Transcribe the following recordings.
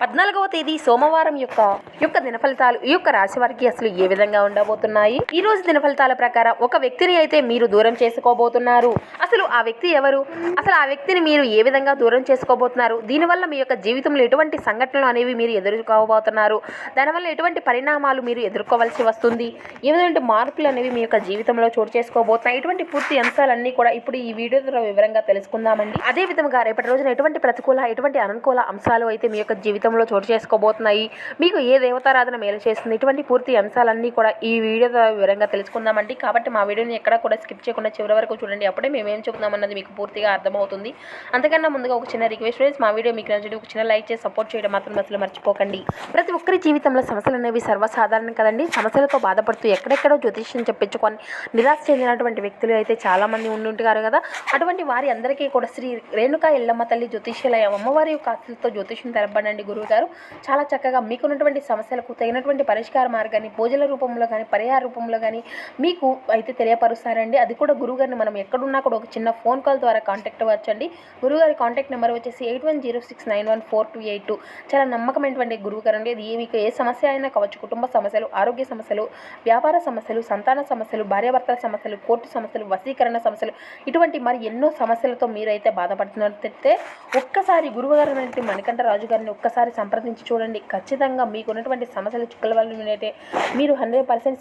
పద్నాలుగవ తేదీ సోమవారం యొక్క యొక్క దినఫలితాలు ఈ యొక్క రాశి వారికి అసలు ఏ విధంగా ఉండబోతున్నాయి? ఈ రోజు దినఫలితాల ప్రకారం ఒక వ్యక్తిని అయితే మీరు దూరం చేసుకోబోతున్నారు. అసలు ఆ వ్యక్తి ఎవరు? అసలు ఆ వ్యక్తిని మీరు ఏ విధంగా దూరం చేసుకోబోతున్నారు? దీనివల్ల మీ యొక్క జీవితంలో ఎటువంటి సంఘటనలు అనేవి మీరు ఎదుర్కోబోతున్నారు? దానివల్ల ఎటువంటి పరిణామాలు మీరు ఎదుర్కోవాల్సి వస్తుంది? ఏ విధమైన మార్పులు అనేవి మీ యొక్క జీవితంలో చోటు చేసుకోబోతున్నాయి? ఇటువంటి పూర్తి అంశాలన్నీ కూడా ఇప్పుడు ఈ వీడియో ద్వారా వివరంగా తెలుసుకుందామండి. అదే విధంగా రేపటి రోజున ఎటువంటి ప్రతికూల ఎటువంటి అనుకూల అంశాలు అయితే మీ యొక్క జీవితంలో చోటు చేసుకోబోతున్నాయి. మీకు ఏ దేవతారాధన మేలు చేస్తుంది? ఇటువంటి పూర్తి అంశాలన్నీ కూడా ఈ వీడియో ద్వారా వివరంగా తెలుసుకుందామండి. కాబట్టి మా వీడియోని ఎక్కడ కూడా స్కిప్ చేయకుండా చివరి వరకు చూడండి. అప్పుడే మేము ఏం మీకు పూర్తిగా అర్థమవుతుంది. అంతకన్నా ముందుగా ఒక చిన్న రిక్వెస్ట్ ఫ్రెండ్స్ మా వీడియో మీకు నచ్చి ఒక చిన్న లైక్ చేసి సపోర్ట్ చేయడం మాత్రం అసలు మర్చిపోకండి. ప్రతి ఒక్కరి జీవితంలో సమస్యలు అనేవి సర్వసాధారణం కదండి. సమస్యలతో బాధపడుతూ ఎక్కడెక్కడో జ్యోతిష్యం చెప్పించుకొని నిరాశ చెందినటువంటి వ్యక్తులు అయితే చాలామంది ఉండి ఉండుంటారు కదా. అటువంటి వారి అందరికీ కూడా శ్రీ రేణుకా ఎల్లమ్మ తల్లి జ్యోతిష్యాలయం అమ్మవారి యొక్క ఆశలతో జ్యోతిష్యం తెలపడండి గురువు గారు చాలా చక్కగా మీకున్నటువంటి సమస్యలకు తగినటువంటి పరిష్కార మార్గాన్ని పూజల రూపంలో కానీ పరిహార రూపంలో కానీ మీకు అయితే తెలియపరుస్తారండి. అది కూడా గురువుగారిని మనం ఎక్కడున్నా కూడా ఒక చిన్న ఫోన్ కాల్ ద్వారా కాంటాక్ట్ అవ్వచ్చండి. గురువుగారి కాంటాక్ట్ నెంబర్ వచ్చేసి eight one zero six nine one four two eight two. చాలా నమ్మకమైనటువంటి గురువు గారు అండి అది మీకు ఏ సమస్య అయినా కావచ్చు కుటుంబ సమస్యలు ఆరోగ్య సమస్యలు వ్యాపార సమస్యలు సంతాన సమస్యలు భార్యాభర్తల సమస్యలు కోర్టు సమస్యలు వసీకరణ సమస్యలు ఇటువంటి మరి ఎన్నో సమస్యలతో మీరైతే బాధపడుతున్నట్టయితే ఒక్కసారి గురువుగారు అనేటువంటి మణికంఠ రాజు గారిని ఒక్కసారి సంప్రదించి చూడండి. ఖచ్చితంగా మీకు ఉన్నటువంటి సమస్యలు చిక్కుల వల్ల అయితే మీరు హండ్రెడ్ పర్సెంట్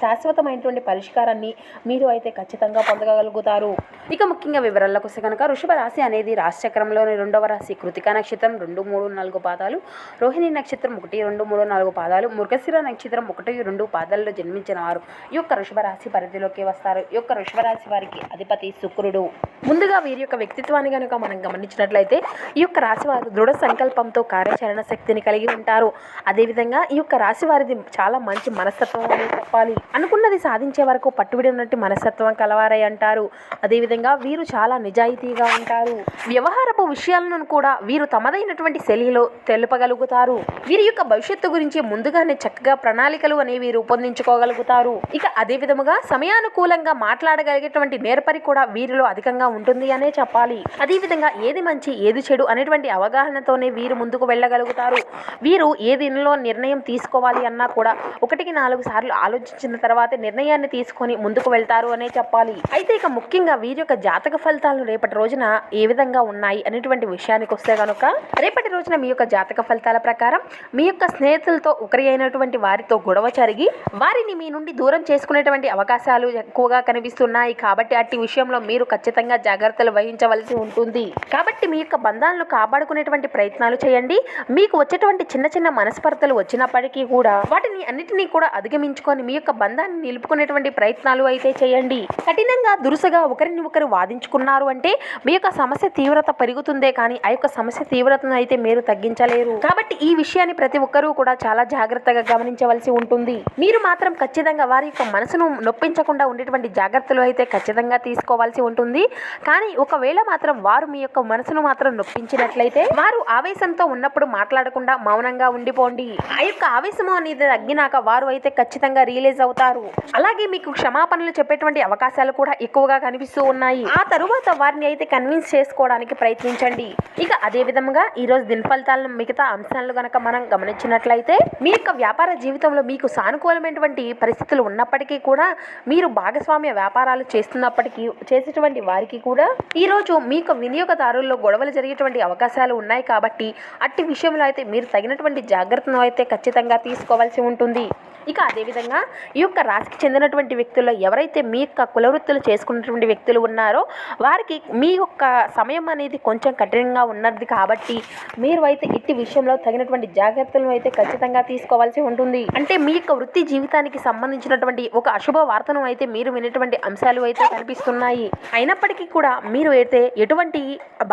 శాశ్వతమైనటువంటి పరిష్కారాన్ని మీరు అయితే ఖచ్చితంగా పొందగలుగుతారు. ఇక ముఖ్యంగా వివరాలకు వస్తే కనుక వృషభ రాశి అనేది రాశిచక్రంలోని రెండవ రాశి. కృతికా నక్షత్రం రెండు మూడు నాలుగు పాదాలు. రోహిణి నక్షత్రం ఒకటి రెండు మూడు నాలుగు పాదాలు. మృగశిర నక్షత్రం ఒకటి రెండు పాదాల్లో జన్మించిన వారు ఈ యొక్క వృషభ రాశి పరిధిలోకి వస్తారు. ఈ యొక్క వృషభ రాశి వారికి అధిపతి శుక్రుడు. ముందుగా వీరి యొక్క వ్యక్తిత్వాన్ని కనుక మనం గమనించినట్లయితే ఈ యొక్క రాశి వారు దృఢ సంకల్పంతో కార్యాచరణ శక్తిని కలిగి ఉంటారు. అదేవిధంగా ఈ యొక్క రాశి వారిది చాలా మంచి మనస్తత్వం అని చెప్పాలి. అనుకున్నది సాధించే వరకు పట్టుబడినట్టు మనస్తత్వం కలవారై అంటారు. అదేవిధంగా వీరు చాలా నిజాయితీగా ఉంటారు. వ్యవహారపు విషయాలను కూడా వీరు తమదైనటువంటి శైలిలో తెలుపగలుగుతారు. వీరి యొక్క భవిష్యత్తు గురించి ముందుగానే చక్కగా ప్రణాళికలు అనేవి రూపొందించుకోగలుగుతారు. ఇక అదే విధముగా సమయానుకూలంగా మాట్లాడగలిగేటువంటి నేర్పరి కూడా వీరిలో అధికంగా ఉంటుంది అనే చెప్పాలి. అదేవిధంగా ఏది మంచి ఏది చెడు అనేటువంటి అవగాహనతోనే వీరు ముందుకు వెళ్ళగలుగుతారు. వీరు ఏ దీనిలో నిర్ణయం తీసుకోవాలి అన్నా కూడా ఒకటికి నాలుగు సార్లు ఆలోచించిన తర్వాతే నిర్ణయాన్ని తీసుకొని ముందుకు వెళ్తారు అనే చెప్పాలి. అయితే ఇక ముఖ్యంగా వీరి యొక్క జాతక ఫలితాలు రేపటి రోజున ఏ విధంగా ఉన్నాయి అనేటువంటి విషయానికి వస్తే కనుక రేపటి రోజున మీ యొక్క జాతక ఫలితాల ప్రకారం మీ యొక్క స్నేహితులతో ఒకరి అయినటువంటి వారితో గొడవ జరిగి వారిని మీ నుండి దూరం చేసుకునేటువంటి అవకాశాలు ఎక్కువగా కనిపిస్తున్నాయి. కాబట్టి అట్టి విషయంలో మీరు ఖచ్చితంగా జాగ్రత్తలు వహించవలసి ఉంటుంది. కాబట్టి మీ యొక్క బంధాలను కాపాడుకునేటువంటి ప్రయత్నాలు చేయండి. మీకు వచ్చేటువంటి చిన్న చిన్న మనస్పర్ధలు వచ్చినప్పటికీ కూడా వాటిని అన్నిటినీ కూడా అధిగమించుకొని మీ యొక్క బంధాన్ని నిలుపుకునేటువంటి ప్రయత్నాలు అయితే చేయండి. కఠినంగా దురుసగా ఒకరిని ఒకరు వాదించుకున్నారు అంటే మీ యొక్క సమస్య తీవ్రత పెరుగుతుందే కానీ ఆ యొక్క సమస్య తీవ్రతను అయితే మీరు తగ్గించలేరు. కాబట్టి ఈ విషయాన్ని ప్రతి ఒక్కరూ కూడా చాలా జాగ్రత్తగా గమనించవలసి ఉంటుంది. మీరు మాత్రం ఖచ్చితంగా వారి యొక్క మనసును నొప్పించకుండా ఉండేటువంటి జాగ్రత్తలు అయితే ఖచ్చితంగా తీసుకోవాల్సి ఉంటుంది. కానీ ఒకవేళ మాత్రం వారు మీ యొక్క మనసును మాత్రం నొప్పించినట్లయితే వారు ఆవేశంతో ఉన్నప్పుడు ఎప్పుడు మాట్లాడకుండా మౌనంగా ఉండిపోండి. ఆ యొక్క ఆవేశము అనేది తగ్గినాక వారు అయితే ఖచ్చితంగా రియలైజ్ అవుతారు. అలాగే మీకు క్షమాపణలు చెప్పేటువంటి అవకాశాలు కూడా ఎక్కువగా కనిపిస్తూ ఉన్నాయి. ఆ తరువాత వారిని అయితే కన్విన్స్ చేసుకోవడానికి ప్రయత్నించండి. ఇక అదే విధంగా ఈ రోజు ఫలితాలను మిగతా అంశాలను గనక మనం గమనించినట్లయితే మీ యొక్క వ్యాపార జీవితంలో మీకు సానుకూలమైనటువంటి పరిస్థితులు ఉన్నప్పటికీ కూడా మీరు భాగస్వామ్య వ్యాపారాలు చేస్తున్నప్పటికీ చేసేటువంటి వారికి కూడా ఈరోజు మీకు వినియోగదారుల్లో గొడవలు జరిగేటువంటి అవకాశాలు ఉన్నాయి కాబట్టి అట్టి విషయంలో అయితే మీరు తగినటువంటి జాగ్రత్తను అయితే ఖచ్చితంగా తీసుకోవాల్సి ఉంటుంది. ఇక అదేవిధంగా ఈ యొక్క రాశికి చెందినటువంటి వ్యక్తుల్లో ఎవరైతే మీ యొక్క కులవృత్తులు చేసుకున్నటువంటి వ్యక్తులు ఉన్నారో వారికి మీ యొక్క సమయం అనేది కొంచెం కఠినంగా ఉన్నది కాబట్టి మీరు అయితే ఇట్టి విషయంలో తగినటువంటి జాగ్రత్తలను అయితే ఖచ్చితంగా తీసుకోవాల్సి ఉంటుంది. అంటే మీ యొక్క వృత్తి జీవితానికి సంబంధించినటువంటి ఒక అశుభ వార్తను అయితే మీరు వినేటువంటి అంశాలు అయితే కనిపిస్తున్నాయి. అయినప్పటికీ కూడా మీరు అయితే ఎటువంటి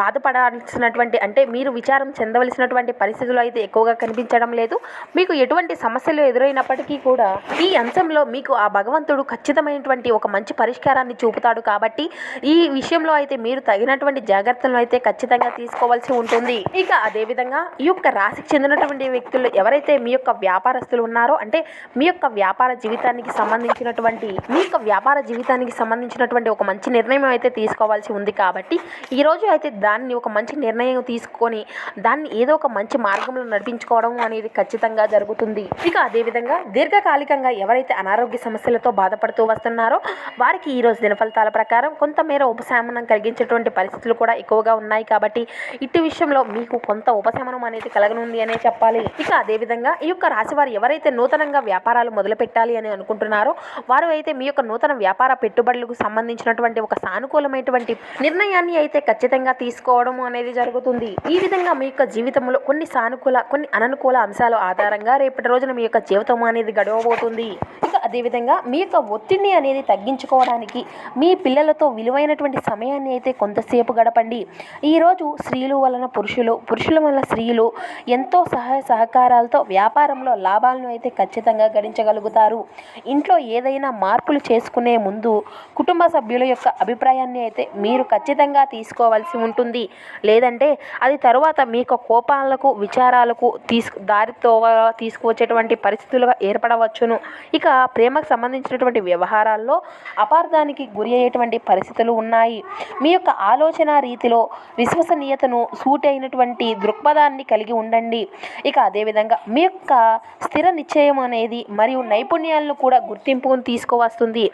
బాధపడాల్సినటువంటి అంటే మీరు విచారం చెందవలసినటువంటి ఎటువంటి పరిస్థితులు అయితే ఎక్కువగా కనిపించడం లేదు. మీకు ఎటువంటి సమస్యలు ఎదురైనప్పటికీ కూడా ఈ అంశంలో మీకు ఆ భగవంతుడు ఖచ్చితమైనటువంటి ఒక మంచి పరిష్కారాన్ని చూపుతాడు కాబట్టి ఈ విషయంలో అయితే మీరు తగినటువంటి జాగ్రత్తలను అయితే ఖచ్చితంగా తీసుకోవాల్సి ఉంటుంది. ఇక అదేవిధంగా ఈ యొక్క రాశికి చెందినటువంటి వ్యక్తులు ఎవరైతే మీ యొక్క వ్యాపారస్తులు ఉన్నారో అంటే మీ యొక్క వ్యాపార జీవితానికి సంబంధించినటువంటి మీ యొక్క వ్యాపార జీవితానికి సంబంధించినటువంటి ఒక మంచి నిర్ణయం అయితే తీసుకోవాల్సి ఉంది కాబట్టి ఈ రోజు అయితే దాన్ని ఒక మంచి నిర్ణయం తీసుకొని దాన్ని ఏదో ఒక మంచి మార్గంలో నడిపించుకోవడం అనేది ఖచ్చితంగా జరుగుతుంది. ఇక అదేవిధంగా దీర్ఘకాలికంగా ఎవరైతే అనారోగ్య సమస్యలతో బాధపడుతూ వస్తున్నారో వారికి ఈ రోజు దినఫలితాల ప్రకారం కొంతమేర ఉపశమనం కలిగించేటువంటి పరిస్థితులు కూడా ఎక్కువగా ఉన్నాయి కాబట్టి ఇటు విషయంలో మీకు కొంత ఉపశమనం అనేది కలగనుంది అనే చెప్పాలి. ఇక అదేవిధంగా ఈ యొక్క రాశి వారు ఎవరైతే నూతనంగా వ్యాపారాలు మొదలు పెట్టాలి అని అనుకుంటున్నారో వారు అయితే మీ యొక్క నూతన వ్యాపార పెట్టుబడులకు సంబంధించినటువంటి ఒక సానుకూలమైనటువంటి నిర్ణయాన్ని అయితే ఖచ్చితంగా తీసుకోవడం అనేది జరుగుతుంది. ఈ విధంగా మీ యొక్క జీవితంలో కొన్ని సానుకూల కొన్ని అననుకూల అంశాల ఆధారంగా రేపటి రోజున మీ యొక్క జీవితం అనేది గడవబోతుంది. ఇక అదేవిధంగా మీ యొక్క ఒత్తిడిని అనేది తగ్గించుకోవడానికి మీ పిల్లలతో విలువైనటువంటి సమయాన్ని అయితే కొంతసేపు గడపండి. ఈరోజు స్త్రీలు వలన పురుషులు పురుషుల వలన స్త్రీలు ఎంతో సహాయ సహకారాలతో వ్యాపారంలో లాభాలను అయితే ఖచ్చితంగా గడించగలుగుతారు. ఇంట్లో ఏదైనా మార్పులు చేసుకునే ముందు కుటుంబ సభ్యుల యొక్క అభిప్రాయాన్ని అయితే మీరు ఖచ్చితంగా తీసుకోవాల్సి ఉంటుంది. లేదంటే అది తరువాత మీకు కోపాల కోపాలకు విచారాలకు తీసుకు దారితో తీసుకువచ్చేటువంటి పరిస్థితులుగా ఏర్పడవచ్చును. ఇక ప్రేమకు సంబంధించినటువంటి వ్యవహారాల్లో అపార్థానికి గురి అయ్యేటువంటి పరిస్థితులు ఉన్నాయి. మీ యొక్క ఆలోచన రీతిలో విశ్వసనీయతను సూట్ అయినటువంటి దృక్పథాన్ని కలిగి ఉండండి. ఇక అదేవిధంగా మీ యొక్క స్థిర నిశ్చయం అనేది మరియు నైపుణ్యాలను కూడా గుర్తింపును తీసుకువస్తుంది.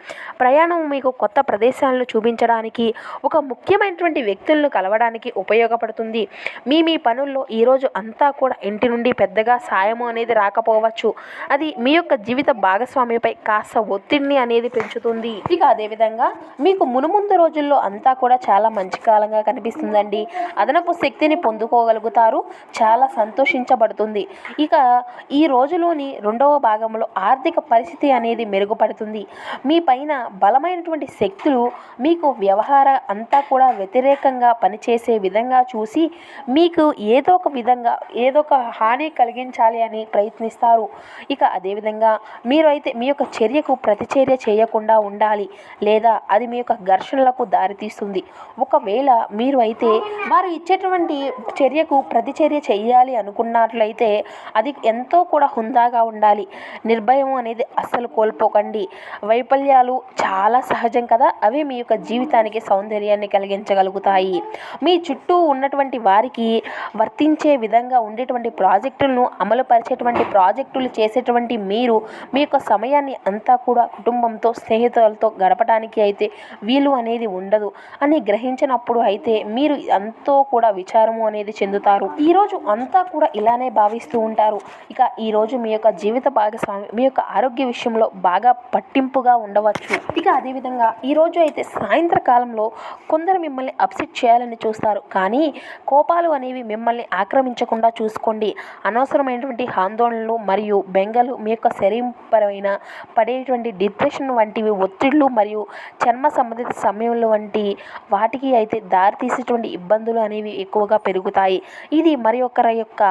ప్రయాణం మీకు కొత్త ప్రదేశాలను చూపించడానికి ఒక ముఖ్యమైనటువంటి వ్యక్తులను కలవడానికి ఉపయోగపడుతుంది. మీ మీ పనుల్లో ఈరోజు అంతా కూడా ఇంటి నుండి పెద్దగా సాయము అనేది రాకపోవచ్చు. అది మీ యొక్క జీవిత భాగస్వామిపై కాస్త ఒత్తిడిని అనేది పెంచుతుంది. ఇక అదేవిధంగా మీకు మునుముందు రోజుల్లో అంతా కూడా చాలా మంచి కాలంగా కనిపిస్తుందండి. అదనపు శక్తిని పొందుకోగలుగుతారు. చాలా సంతోషించబడుతుంది. ఇక ఈ రోజులోని రెండవ భాగంలో ఆర్థిక పరిస్థితి అనేది మెరుగుపడుతుంది. మీ పైన బలమైనటువంటి శక్తులు మీకు వ్యవహార అంతా కూడా వ్యతిరేకంగా పనిచేసే విధంగా చూసి మీకు ఏదో ఒక విధంగా విధంగా ఏదో ఒక హాని కలిగించాలి అని ప్రయత్నిస్తారు. ఇక అదేవిధంగా మీరు అయితే మీ యొక్క చర్యకు ప్రతిచర్య చేయకుండా ఉండాలి. లేదా అది మీ యొక్క ఘర్షణలకు దారితీస్తుంది. ఒకవేళ మీరు అయితే వారు ఇచ్చేటువంటి చర్యకు ప్రతిచర్య చేయాలి అనుకున్నట్లయితే అది ఎంతో కూడా హుందాగా ఉండాలి. నిర్భయం అనేది అస్సలు కోల్పోకండి. వైఫల్యాలు చాలా సహజం కదా. అవి మీ యొక్క జీవితానికి సౌందర్యాన్ని కలిగించగలుగుతాయి. మీ చుట్టూ ఉన్నటువంటి వారికి వర్తించే విధంగా ఉండేటువంటి ప్రాజెక్టులను అమలుపరిచేటువంటి ప్రాజెక్టులు చేసేటువంటి మీరు మీ యొక్క సమయాన్ని అంతా కూడా కుటుంబంతో స్నేహితులతో గడపడానికి అయితే వీలు అనేది ఉండదు అని గ్రహించినప్పుడు అయితే మీరు ఎంతో కూడా విచారము అనేది చెందుతారు. ఈరోజు అంతా కూడా ఇలానే భావిస్తూ ఉంటారు. ఇక ఈరోజు మీ యొక్క జీవిత భాగస్వామి మీ యొక్క ఆరోగ్య విషయంలో బాగా పట్టింపుగా ఉండవచ్చు. ఇక అదేవిధంగా ఈరోజు అయితే సాయంత్రకాలంలో కొందరు మిమ్మల్ని అప్సెట్ చేయాలని చూస్తారు. కానీ కోపాలు అనేవి మిమ్మల్ని ఆక్రమించకుండా చూసుకోండి. అనవసరమైనటువంటి ఆందోళనలు మరియు బెంగలు మీ యొక్క శరీరపరమైన పడేటువంటి డిప్రెషన్ వంటివి ఒత్తిళ్ళు మరియు చర్మ సంబంధిత సమయంలో వంటి వాటికి అయితే దారితీసేటువంటి ఇబ్బందులు అనేవి ఎక్కువగా పెరుగుతాయి. ఇది మరి ఒకరి యొక్క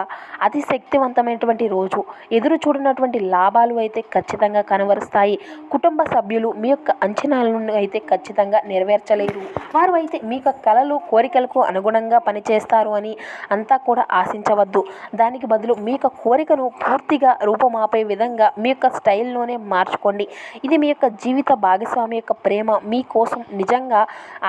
అతి శక్తివంతమైనటువంటి రోజు. ఎదురు చూడనటువంటి లాభాలు అయితే ఖచ్చితంగా కనబరుస్తాయి. కుటుంబ సభ్యులు మీ యొక్క అంచనాలను అయితే ఖచ్చితంగా నెరవేర్చలేరు. వారు అయితే మీ యొక్క కళలు కోరికలకు అనుగుణంగా పనిచేస్తారు అని అంతా కూడా ఆశించవద్దు. దానికి బదులు మీ యొక్క కోరికను పూర్తిగా రూపమాపే విధంగా మీ యొక్క స్టైల్లోనే మార్చుకోండి. ఇది మీ యొక్క జీవిత భాగస్వామి యొక్క ప్రేమ. మీకోసం నిజంగా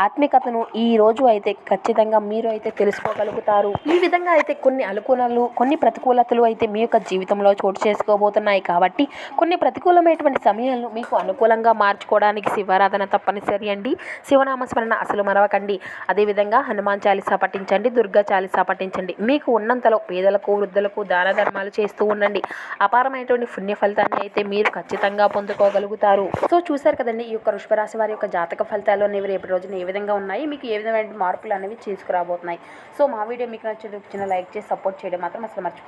ఆత్మికతను ఈ రోజు అయితే ఖచ్చితంగా మీరు అయితే తెలుసుకోగలుగుతారు. ఈ విధంగా అయితే కొన్ని అనుకూలలు కొన్ని ప్రతికూలతలు అయితే మీ యొక్క జీవితంలో చోటు చేసుకోబోతున్నాయి కాబట్టి కొన్ని ప్రతికూలమైనటువంటి సమయాలను మీకు అనుకూలంగా మార్చుకోవడానికి శివారాధన తప్పనిసరి అండి. శివనామస్మరణ అసలు మరవకండి. అదేవిధంగా హనుమాన్ చాలీసా పఠించండి దుర్గా చాలీసా పఠించండి. మీకు ఉన్నంతలో పేదలకు వృద్ధులకు దాన ధర్మాలు చేస్తూ ఉండండి. అపారమైనటువంటి పుణ్య ఫలితాన్ని అయితే మీరు ఖచ్చితంగా పొందుకోగలుగుతారు. సో చూశారు కదండి ఈ యొక్క వృషభరాశి వారి యొక్క జాతక ఫలితాలు అనేవి రేపు రోజున ఏ విధంగా ఉన్నాయి? మీకు ఏ విధమైన మార్పులు అనేవి తీసుకురాబోతున్నాయి? సో మా వీడియో మీకు నచ్చిన లైక్ చేసి సపోర్ట్ చేయడం మాత్రం అసలు మర్చిపో